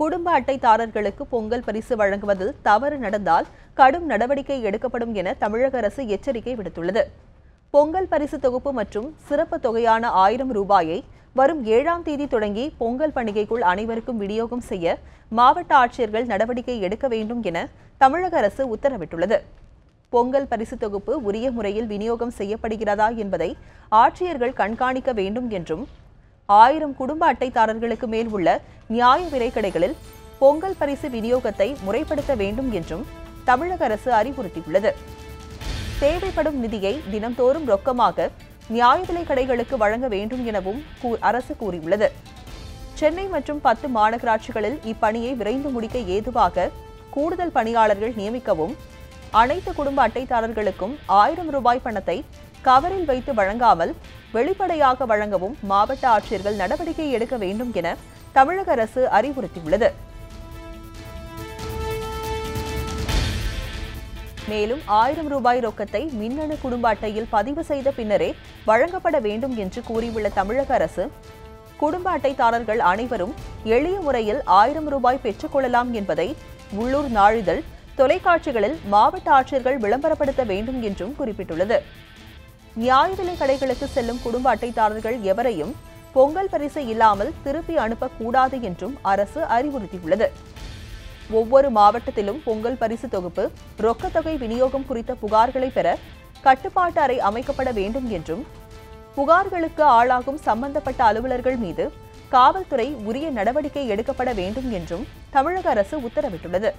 குடும்ப அட்டைதாரர்களுக்கு பொங்கல் பரிசு வழங்குவதில் தவறு நடந்தால் கடும் நடவடிக்கை எடுக்கப்படும் என தமிழக அரசு எச்சரிக்கை விடுத்துள்ளது. பொங்கல் பரிசு தொகுப்பு மற்றும் சிறப்பு தொகையான ஆயிரம் ரூபாயை வரும் ஏழாம் தேதி தொடங்கி பொங்கல் பண்டிகைக்குள் அனைவருக்கும் விநியோகம் செய்ய மாவட்ட ஆட்சியர்கள் நடவடிக்கை எடுக்க வேண்டும் என தமிழக அரசு உத்தரவிட்டுள்ளது. பொங்கல் பரிசு தொகுப்பு உரிய முறையில் விநியோகம் செய்யப்படுகிறதா என்பதை ஆட்சியர்கள் கண்காணிக்க வேண்டும் என்றும் ஆயிரம் குடும்ப அட்டைதாரர்களுக்கு மேல் உள்ள நியாய விலைக்கடைகளில் பொங்கல் பரிசு விநியோகத்தை முறைப்படுத்த வேண்டும் என்றும் தமிழக அரசு அறிவுறுத்தியுள்ளது. தேவைப்படும் நிதியை தினம்தோறும் ரொக்கமாக நியாய விலைக்கடைகளுக்கு வழங்க வேண்டும் எனவும் கூ- அரசு கூறியுள்ளது. சென்னை மற்றும் பத்து மாநகராட்சிகளில் இப்பணியை விரைந்து முடிக்க ஏதுவாக கூடுதல் பணியாளர்கள் நியமிக்கவும் அனைத்து குடும்ப அட்டைதாரர்களுக்கும் ஆயிரம் ரூபாய் பணத்தை கவரில் வைத்து வழங்காமல் வெளிப்படையாக வழங்கவும் மாவட்ட ஆட்சியர்கள் நடவடிக்கை எடுக்க வேண்டும் என தமிழக அரசு அறிவுறுத்தியுள்ளது. மேலும் ஆயிரம் ரூபாய் ரொக்கத்தை மின்னணு குடும்ப அட்டையில் பதிவு செய்த பின்னரே வழங்கப்பட வேண்டும் என்று கூறியுள்ள தமிழக அரசு குடும்ப அட்டைதாரர்கள் அனைவரும் எளிய முறையில் ஆயிரம் ரூபாய் பெற்றுக்கொள்ளலாம் என்பதை உள்ளூர் நாளிதழ் தொலைக்காட்சிகளில் மாவட்ட ஆட்சியர்கள் விளம்பரப்படுத்த வேண்டும் என்றும் குறிப்பிட்டுள்ளது. நியாய விலை கடைகளுக்கு செல்லும் குடும்ப அட்டைதாரர்கள் எவரையும் பொங்கல் பரிசு இல்லாமல் திருப்பி அனுப்பக்கூடாது என்றும் அரசு அறிவுறுத்தியுள்ளது. ஒவ்வொரு மாவட்டத்திலும் பொங்கல் பரிசு தொகுப்பு ரொக்கத் தொகை விநியோகம் குறித்த புகார்களை பெற கட்டுப்பாட்டு அறை அமைக்கப்பட வேண்டும் என்றும் புகார்களுக்கு ஆளாகும் சம்பந்தப்பட்ட அலுவலர்கள் மீது காவல்துறை உரிய நடவடிக்கை எடுக்கப்பட வேண்டும் என்றும் தமிழக அரசு உத்தரவிட்டுள்ளது.